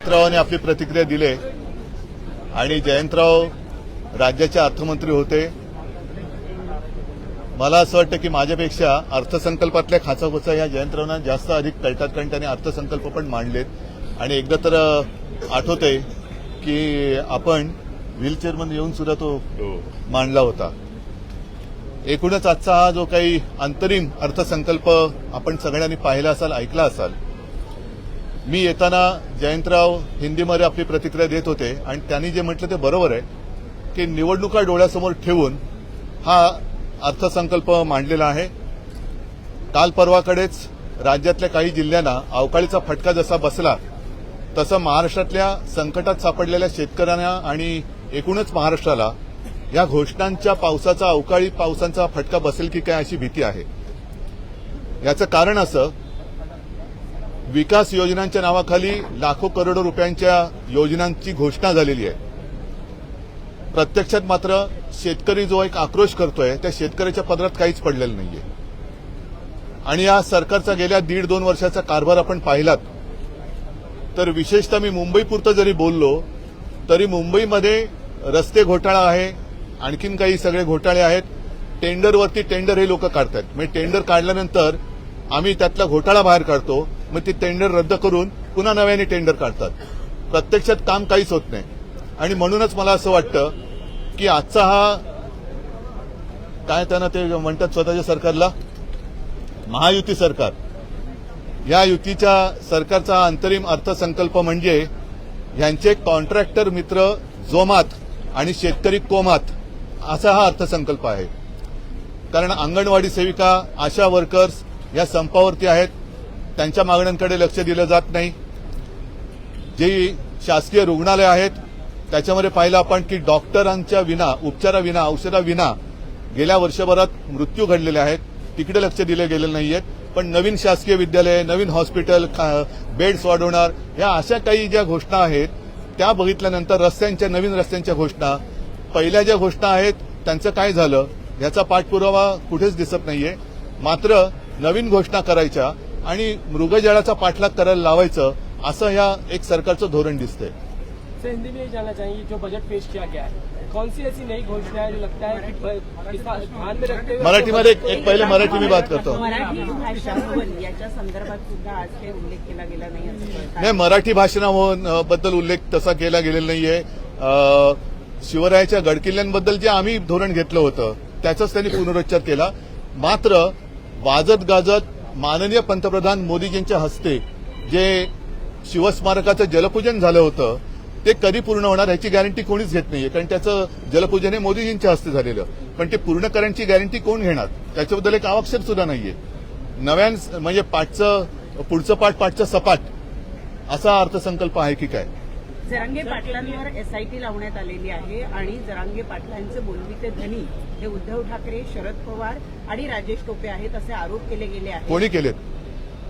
जयंतरावांनी आपली प्रतिक्रिया दिली आणि जयंतराव राज्याचे अर्थमंत्री होते. मला असं वाटतं की माझ्यापेक्षा अर्थसंकल्पातल्या खाचाखोचा या जयंतरावांना जास्त अधिक कळतात कारण त्यांनी अर्थसंकल्प पण मांडलेत. आणि एकदा तर अ, आठवतंय की आपण व्हीलचेअरमध्ये येऊन सुद्धा तो मांडला होता. एकूणच आजचा हा जो काही अंतरिम अर्थसंकल्प आपण सगळ्यांनी पाहिला असाल ऐकला असाल मी येताना जयंतराव हिंदीमध्ये आपली प्रतिक्रिया देत होते आणि त्यांनी जे म्हटलं ते बरोबर आहे की निवडणुका डोळ्यासमोर ठेवून हा अर्थसंकल्प मांडलेला आहे. काल परवाकडेच राज्यातल्या काही जिल्ह्यांना अवकाळीचा फटका जसा बसला तसं महाराष्ट्रातल्या संकटात सापडलेल्या शेतकऱ्यांना आणि एकूणच महाराष्ट्राला या घोषणांच्या पावसाचा अवकाळी पावसांचा फटका बसेल की काय अशी भीती आहे? याचं कारण असं विकास योजनांच्या नावाखाली लाखो करोडो रुपयांच्या योजनांची घोषणा झालेली आहे. प्रत्यक्षात मात्र शेतकरी जो एक आक्रोश करतोय त्या शेतकऱ्याच्या पदरात काहीच पडलेलं नाहीये. आणि या सरकारचा गेल्या दीड दोन वर्षाचा कारभार आपण पाहिलात तर विशेषतः मी मुंबईपुरतं जरी बोललो तरी मुंबईमध्ये रस्ते घोटाळा आहे आणखीन काही सगळे घोटाळे आहेत. टेंडरवरती टेंडर हे लोक काढतात. म्हणजे टेंडर काढल्यानंतर आम्ही त्यातला घोटाळा बाहेर काढतो. मग ती टेंडर रद्द करून पुन्हा नव्याने टेंडर काढतात. प्रत्यक्षात काम काहीच होत नाही. आणि म्हणूनच मला असं वाटतं की आजचा हा काय त्यांना ते म्हणतात स्वतःच्या सरकारला? महायुती सरकार. या युतीच्या सरकारचा हा अंतरिम अर्थसंकल्प म्हणजे यांचे कॉन्ट्रॅक्टर मित्र जोमात आणि शेतकरी कोमात असा हा अर्थसंकल्प आहे. कारण अंगणवाडी सेविका आशा वर्कर्स या संपावरती आहेत. त्यांच्या मागण्यांकडे लक्ष दिलं जात नाही. जी शासकीय रुग्णालय आहेत त्याच्यामध्ये पाहिलं आपण की डॉक्टरांच्या विना उपचाराविना औषधाविना गेल्या वर्षभरात मृत्यू घडलेले आहेत. तिकडे लक्ष दिले गेले नाहीयेत. पण नवीन शासकीय विद्यालय नवीन हॉस्पिटल बेड्स वाढवणार या अशा काही ज्या घोषणा आहेत त्या बघितल्यानंतर रस्त्यांच्या नवीन रस्त्यांच्या घोषणा पहिल्या ज्या घोषणा आहेत त्यांचं काय झालं याचा पाठपुरावा कुठेच दिसत नाहीये. मात्र नवीन घोषणा करायच्या आणि मृगजळाचा पाठलाग करायला लावायचं असं ह्या एक सरकारचं धोरण दिसतंय. से हिंदी में ये जानना चाहेंगे जो बजट पेश किया गया है। कौन सी ऐसी नई घोषणा है जो लगता है कि ध्यान में रखते हुए मराठीमध्ये एक- एक पहिले मराठी मी बात करतो मराठी भाषा भवन याच्या संदर्भात सुद्धा आज काही उल्लेख केला गेला नाही असं कळतं. नाही मराठी भाषणाबद्दल उल्लेख तसा केला गेलेला नाहीये. शिवरायाच्या गडकिल्ल्यांबद्दल जे आम्ही धोरण घेतलं होतं त्याचाच त्यांनी पुनरुच्चार केला. मात्र वाजत गाजत माननीय पंतप्रधान मोदीजींच्या हस्ते जे शिवस्मारकाचं जलपूजन झालं होतं ते कधी पूर्ण होणार याची गॅरंटी कोणीच घेत नाहीये. कारण त्याचं जलपूजन हे मोदीजींच्या हस्ते झालेलं. पण ते पूर्ण करण्याची गॅरंटी कोण घेणार? त्याच्याबद्दल एक अक्षर सुद्धा नाहीये. नव्यान म्हणजे पाठचं पुढचं पाठ पाठचं सपाट असा अर्थसंकल्प आहे की काय? जरांगे पाटलांवर एसआयटी लावण्यात आलेली आहे आणि जरांगे पाटलांचे बोलविते धनी हे उद्धव ठाकरे शरद पवार आणि राजेश टोपे आहेत असे आरोप केले गेले आहेत. कोणी केलेत?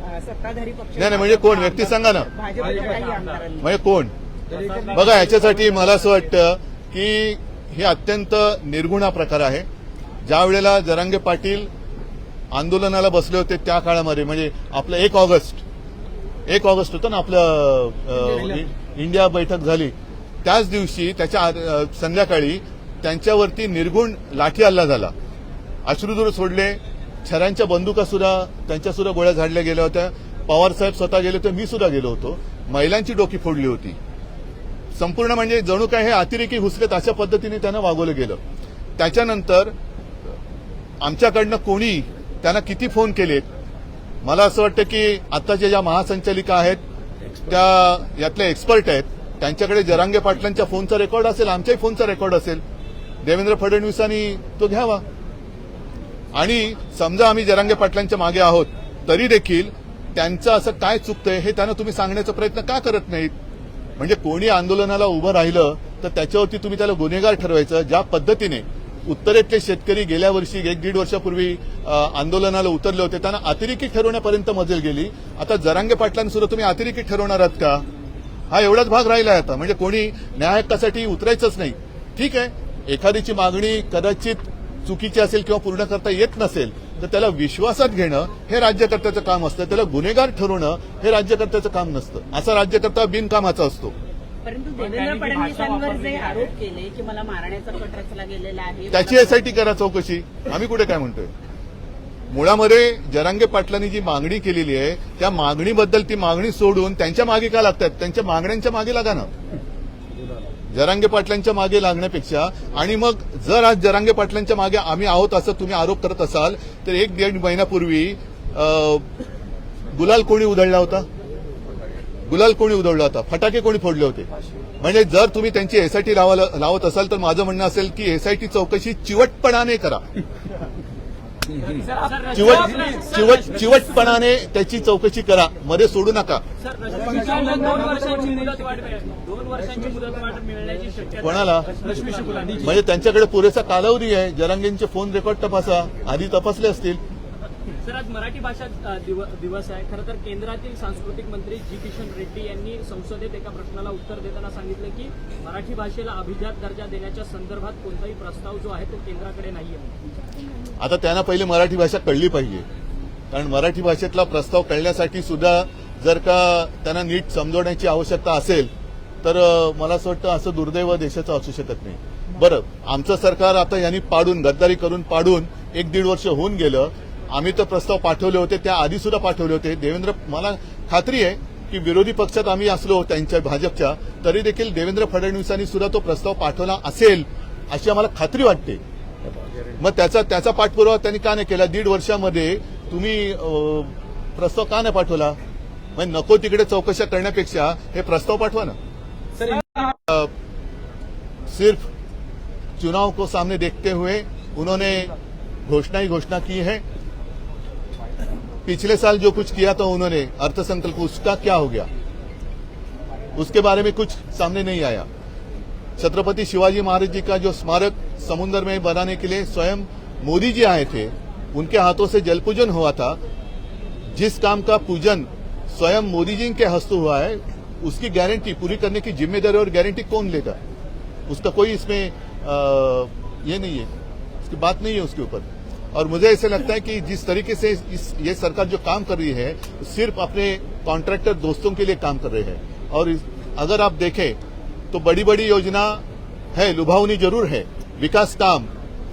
अं, सत्ताधारी पक्ष नाही, नाही, म्हणजे कोण? व्यक्ती सांगा ना. म्हणजे कोण? बघा याच्यासाठी मला असं वाटतं की हे अत्यंत निर्गुणा प्रकार आहे. ज्या वेळेला जरांगे पाटील आंदोलनाला बसले होते त्या काळामध्ये म्हणजे आपलं एक ऑगस्ट एक ऑगस्ट होतं ना आपलं इंडिया बैठक. झाली. त्याच दिवशी त्याच्या संध्याकाळी त्यांच्यावरती निर्गुण लाठी हल्ला झाला. अश्रुधूर सोडले छऱ्यांच्या बंदुका सुद्धा त्यांच्या सुद्धा गोळ्या झाडल्या गेल्या होत्या. पवार साहेब स्वतः गेले होते मी सुद्धा गेलो होतो. महिलांची डोकी फोडली होती. संपूर्ण म्हणजे जणू काय हे अतिरेकी घुसलेत अशा पद्धतीने त्यांना वागवलं गेलं. त्याच्यानंतर आमच्याकडनं कोणी त्यांना किती फोन केलेत मला असं वाटतं की आताच्या ज्या महासंचालिका आहेत त्या यातल्या एक्सपर्ट आहेत त्यांच्याकडे जरांगे पाटलांच्या फोनचा रेकॉर्ड असेल आमच्याही फोनचा रेकॉर्ड असेल देवेंद्र फडणवीसांनी तो घ्यावा. आणि समजा आम्ही जरांगे पाटलांच्या मागे आहोत तरी देखील त्यांचं असं काय चुकतंय हे त्यांना तुम्ही सांगण्याचा प्रयत्न का करत नाहीत? म्हणजे कोणी आंदोलनाला उभं राहिलं तर त्याच्यावरती तुम्ही त्याला गुन्हेगार ठरवायचं ज्या पद्धतीने उत्तरेतले शेतकरी गेल्या वर्षी एक दीड वर्षापूर्वी आंदोलनाला उतरले होते. त्यांना अतिरेकी ठरवण्यापर्यंत मजल गेली. आता जरांगे पाटलांसुद्धा तुम्ही अतिरेकी ठरवणार आहात का? हा एवढाच भाग राहिला आहे आता. म्हणजे कोणी न्याय हक्कासाठी उतरायचंच नाही. ठीक आहे. एखादीची मागणी कदाचित चुकीची असेल किंवा पूर्ण करता येत नसेल तर त्याला विश्वासात घेणं हे राज्यकर्त्याचं काम असतं. त्याला गुन्हेगार ठरवणं हे राज्यकर्त्याचं काम नसतं. असा राज्यकर्ता बिनकामाचा असतो. परंतु देवेंद्र फडणवीसांवर जे. आरोप केले की मला मारण्याचा कट रचला गेलेला आहे त्याची एसआयटी करा चौकशी. आम्ही कुठे काय म्हणतोय? मुळामध्ये जरांगे पाटलांनी जी मागणी केलेली आहे त्या मागणीबद्दल ती मागणी सोडून त्यांच्या मागे का लागतात? त्यांच्या मागण्यांच्या मागे लागा ना. जरांगे पाटलांच्या मागे लागण्यापेक्षा आणि मग जर आज जरांगे पाटलांच्या मागे आम्ही आहोत असं तुम्ही आरोप करत असाल तर एक दीड महिन्यापूर्वी गुलाल कोणी उधळला होता? गुलाल कोणी उधळला होता फटाके कोणी फोडले होते? म्हणजे जर तुम्ही त्यांची एसआयटी लावत असाल तर माझं म्हणणं असेल की एसआयटी चौकशी चिवटपणाने करा. चिवट चिवट चिवटपणाने त्याची चौकशी करा. मध्ये सोडू नका. कोणाला? म्हणजे त्यांच्याकडे पुरेसा कालावधी आहे. जरांगेंचे फोन रेकॉर्ड तपासा. आधी तपासले असतील. सर आज मराठी भाषा दिव- दिवस आहे. खरं तर केंद्रातील सांस्कृतिक मंत्री जी. किशन रेड्डी यांनी संसदेत एका प्रश्नाला उत्तर देताना सांगितलं की मराठी भाषेला अभिजात दर्जा देण्याच्या संदर्भात कोणताही प्रस्ताव जो आहे तो केंद्राकडे नाहीये आता त्यांना पहिले मराठी भाषा कळली पाहिजे. कारण मराठी भाषेतला प्रस्ताव कळण्यासाठी सुद्धा जर का त्यांना नीट समजवण्याची आवश्यकता असेल तर मला असं वाटतं असं दुर्दैव देशाचं असू शकत नाही. बरं आमचं सरकार आता यांनी पाडून गद्दारी करून पाडून एक दीड वर्ष होऊन गेलं. आम्ही तर प्रस्ताव पाठवले होते त्या आधी सुद्धा पाठवले होते. देवेंद्र मला खात्री आहे की विरोधी पक्षात आम्ही असलो त्यांच्या भाजपच्या तरी देखील देवेंद्र फडणवीसांनी सुद्धा तो प्रस्ताव पाठवला असेल अशी आम्हाला खात्री वाटते. मग त्याचा त्याचा पाठपुरावा त्यांनी का नाही केला? दीड वर्षामध्ये तुम्ही अं, प्रस्ताव का नाही पाठवला? म्हणजे नको तिकडे चौकशा करण्यापेक्षा हे प्रस्ताव पाठवा ना. सिर्फ चुनाव को सामने देखते हुए उन्होंने घोषणा ही घोषणा की है. पिछले साल जो कुछ किया था उन्होंने अर्थसंकल्प उसका क्या हो गया? उसके बारे में कुछ सामने नहीं आया। छत्रपति शिवाजी महाराज जी का जो स्मारक समुन्द्र में बनाने के लिए स्वयं मोदी जी आए थे उनके हाथों से जल पूजन हुआ था। जिस काम का पूजन स्वयं मोदी जी के हस्त हुआ है उसकी गारंटी पूरी करने की ज़िम्मेदारी और गारंटी कौन लेगा? उसका कोई इसमें आ, ये नहीं है। उसकी बात नहीं है उसके ऊपर। और मुझे ऐसे लगता है कि जिस तरीके से इस ये सरकार जो काम कर रही है सिर्फ़ अपने कॉन्ट्रैक्टर दोस्तों के लिए काम कर रहे हैं। और इस, अगर आप देखें तो बड़ी बड़ी योजना है लुभावनी ज़रूर है। विकास काम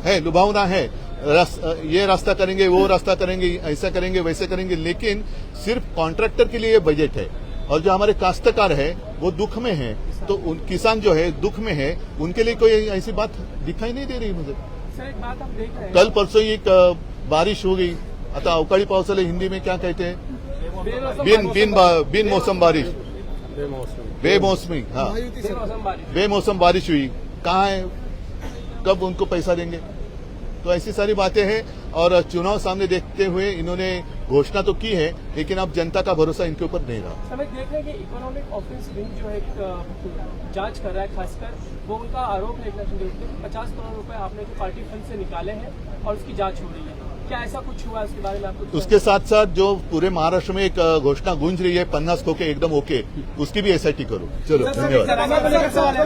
है लुभावना है। रस, ये रास्ता करेंगे वो रास्ता करेंगे ऐसा करेंगे वैसे करेंगे लेकिन सिर्फ़ कॉन्ट्रैक्टर के लिए ये बजट है। और जो हमारे काश्तकार है वो दुख में है। तो उन किसान जो है दुख में है। उनके लिए कोई ऐसी बात दिखाई नहीं दे रही मुझे। कल परसों ही बारिश हो गई। आता अवकाळी पावसाला हिंदी में क्या कहते हैं? बिन बिन बिन मौसम बारिश। बेमौसमी हाँ। बेमौसम बारिश बेमौसम बारिश हुई। कहाँ है? कब उनको पैसा देंगे? तो ऐसी सारी बातें हैं और चुनाव सामने देखते हुए इन्होंने घोषणा तो की है लेकिन अब जनता का भरोसा इनके ऊपर नहीं रहा हमें देख रहे हैं कि इकोनॉमिक ऑफेंस विंग जो है जाँच कर रहा है खासकर वो उनका आरोप है पचास करोड़ रुपए आपने जो पार्टी फंड से निकाले हैं और उसकी जाँच हो रही है क्या ऐसा कुछ हुआ है उसके बारे में आपको उसके साथ साथ जो पूरे महाराष्ट्र में एक घोषणा गूंज रही है पन्नास खो के एकदम ओके उसकी भी एसआईटी करो चलो धन्यवाद